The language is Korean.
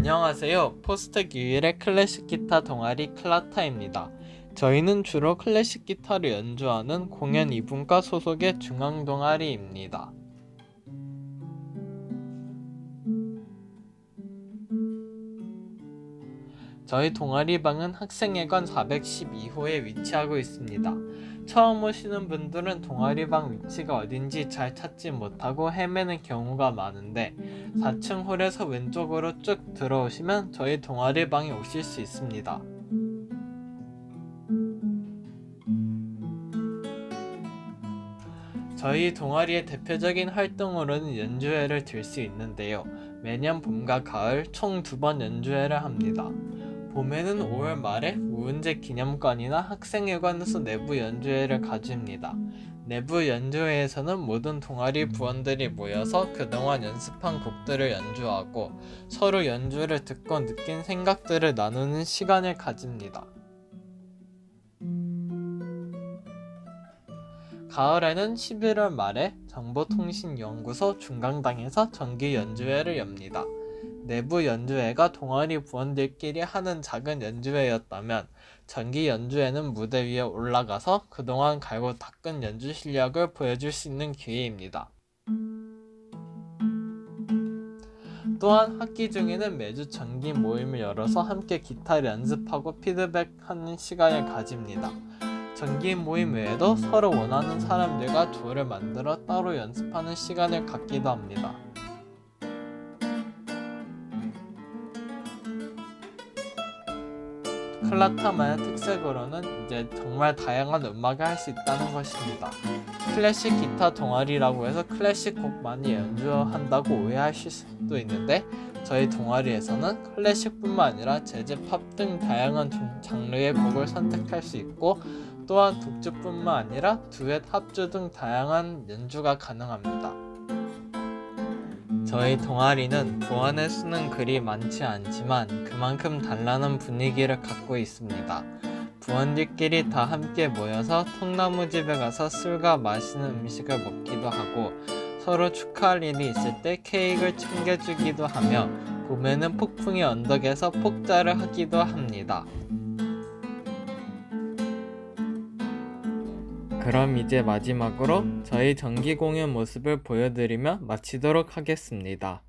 안녕하세요. 포스텍 유일의 클래식 기타 동아리 클라타입니다. 저희는 주로 클래식 기타를 연주하는 공연 이분과 소속의 중앙 동아리입니다. 저희 동아리방은 학생회관 412호에 위치하고 있습니다. 처음 오시는 분들은 동아리방 위치가 어딘지 잘 찾지 못하고 헤매는 경우가 많은데 4층 홀에서 왼쪽으로 쭉 들어오시면 저희 동아리방에 오실 수 있습니다. 저희 동아리의 대표적인 활동으로는 연주회를 들 수 있는데요. 매년 봄과 가을 총 두 번 연주회를 합니다. 봄에는 5월 말에 우은재 기념관이나 학생회관에서 내부 연주회를 가집니다. 내부 연주회에서는 모든 동아리 부원들이 모여서 그동안 연습한 곡들을 연주하고 서로 연주를 듣고 느낀 생각들을 나누는 시간을 가집니다. 가을에는 11월 말에 정보통신연구소 중강당에서 정기 연주회를 엽니다. 내부 연주회가 동아리 부원들끼리 하는 작은 연주회였다면 정기 연주회는 무대 위에 올라가서 그동안 갈고 닦은 연주 실력을 보여줄 수 있는 기회입니다. 또한 학기 중에는 매주 정기 모임을 열어서 함께 기타를 연습하고 피드백하는 시간을 가집니다. 정기 모임 외에도 서로 원하는 사람들과 듀오를 만들어 따로 연습하는 시간을 갖기도 합니다. 클라타만의 특색으로는 이제 정말 다양한 음악을 할 수 있다는 것입니다. 클래식 기타 동아리라고 해서 클래식 곡 많이 연주한다고 오해하실 수도 있는데 저희 동아리에서는 클래식뿐만 아니라 재즈, 팝 등 다양한 종- 장르의 곡을 선택할 수 있고 또한 독주뿐만 아니라 듀엣, 합주 등 다양한 연주가 가능합니다. 저희 동아리는 부원에 쓰는 글이 많지 않지만 그만큼 단란한 분위기를 갖고 있습니다. 부원들끼리 다 함께 모여서 통나무집에 가서 술과 맛있는 음식을 먹기도 하고 서로 축하할 일이 있을 때 케이크를 챙겨주기도 하며 봄에는 폭풍의 언덕에서 폭자를 하기도 합니다. 그럼 이제 마지막으로 저희 정기 공연 모습을 보여드리며 마치도록 하겠습니다.